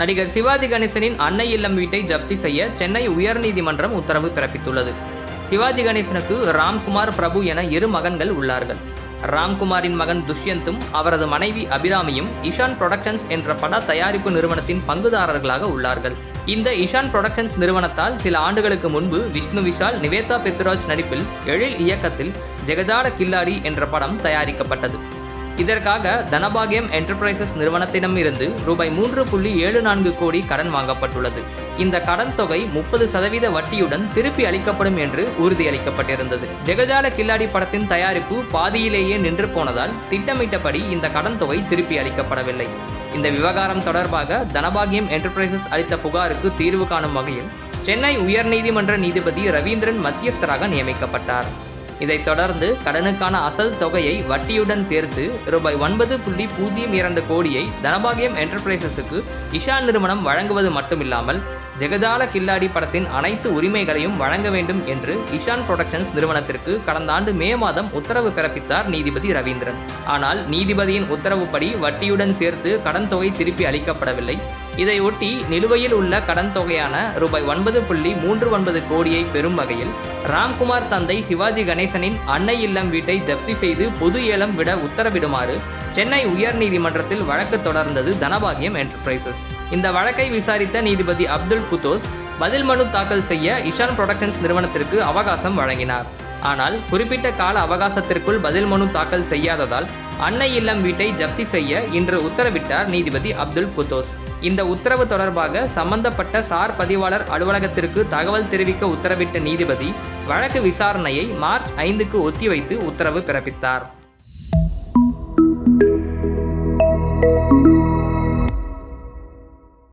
நடிகர் சிவாஜி கணேசனின் அன்னை இல்லம் வீட்டை ஜப்தி செய்ய சென்னை உயர்நீதிமன்றம் உத்தரவு பிறப்பித்துள்ளது. சிவாஜி கணேசனுக்கு ராம்குமார் பிரபு என இரு மகன்கள் உள்ளார்கள். ராம்குமாரின் மகன் துஷ்யந்தும் அவரது மனைவி அபிராமியும் இஷான் புரொடக்ஷன்ஸ் என்ற பட தயாரிப்பு நிறுவனத்தின் பங்குதாரர்களாக உள்ளார்கள். இந்த இஷான் புரொடக்ஷன்ஸ் நிறுவனத்தால் சில ஆண்டுகளுக்கு முன்பு விஷ்ணு விஷால் நிவேதா பெத்ராஜ் நடிப்பில் எழில் இயக்கத்தில் ஜெகஜாட கில்லாடி என்ற படம் தயாரிக்கப்பட்டது. இதற்காக தனபாகியம் என்டர்பிரைசஸ் நிறுவனத்திடம் இருந்து ரூபாய் மூன்று புள்ளி ஏழு நான்கு கோடி கடன் வாங்கப்பட்டுள்ளது. இந்த கடன் தொகை முப்பது சதவீத வட்டியுடன் திருப்பி அளிக்கப்படும் என்று உறுதியளிக்கப்பட்டிருந்தது. ஜெகஜால கில்லாடி படத்தின் தயாரிப்பு பாதியிலேயே நின்று போனதால் திட்டமிட்டபடி இந்த கடன் தொகை திருப்பி அளிக்கப்படவில்லை. இந்த விவகாரம் தொடர்பாக தனபாகியம் என்டர்பிரைசஸ் அளித்த புகாருக்கு தீர்வு காணும் வகையில் சென்னை உயர்நீதிமன்ற நீதிபதி ரவீந்திரன் மத்தியஸ்தராக நியமிக்கப்பட்டார். இதைத் தொடர்ந்து கடனுக்கான அசல் தொகையை வட்டியுடன் சேர்த்து ரூபாய் ஒன்பது புள்ளி பூஜ்ஜியம் இரண்டு கோடியை தனபாகியம் என்டர்பிரைசஸுக்கு இஷான் நிறுவனம் வழங்குவது மட்டுமில்லாமல் ஜெகஜால கில்லாடி படத்தின் அனைத்து உரிமைகளையும் வழங்க வேண்டும் என்று இஷான் புரொடக்ஷன்ஸ் நிறுவனத்திற்கு கடந்த ஆண்டு மே மாதம் உத்தரவு பிறப்பித்தார் நீதிபதி ரவீந்திரன். ஆனால் நீதிபதியின் உத்தரவுப்படி வட்டியுடன் சேர்த்து கடன் தொகை திருப்பி அளிக்கப்படவில்லை. இதையொட்டி நிலுவையில் உள்ள கடன் தொகையான ரூபாய் ஒன்பது புள்ளி மூன்று ஒன்பது கோடியை பெறும் வகையில் ராம்குமார் தந்தை சிவாஜி கணேசனின் அன்னை இல்லம் வீட்டை ஜப்தி செய்து பொது ஏலம் விட உத்தரவிடுமாறு சென்னை உயர்நீதிமன்றத்தில் வழக்கு தொடர்ந்தது தனபாகியம் என்டர்பிரைசஸ் இந்த வழக்கை விசாரித்த நீதிபதி அப்துல் குத்தோஸ் பதில் மனு தாக்கல் செய்ய இஷான் புரொடக்ஷன்ஸ் நிறுவனத்திற்கு அவகாசம் வழங்கினார். ஆனால் குறிப்பிட்ட கால அவகாசத்திற்குள் பதில் மனு தாக்கல் செய்யாததால் அன்னை இல்லம் வீட்டை ஜப்தி செய்ய இன்று உத்தரவிட்டார் நீதிபதி அப்துல் குத்தோஸ். இந்த உத்தரவு தொடர்பாக சம்பந்தப்பட்ட சார் பதிவாளர் அலுவலகத்திற்கு தகவல் தெரிவிக்க உத்தரவிட்ட நீதிபதி வழக்கு விசாரணையை மார்ச் ஐந்துக்கு ஒத்திவைத்து உத்தரவு பிறப்பித்தார்.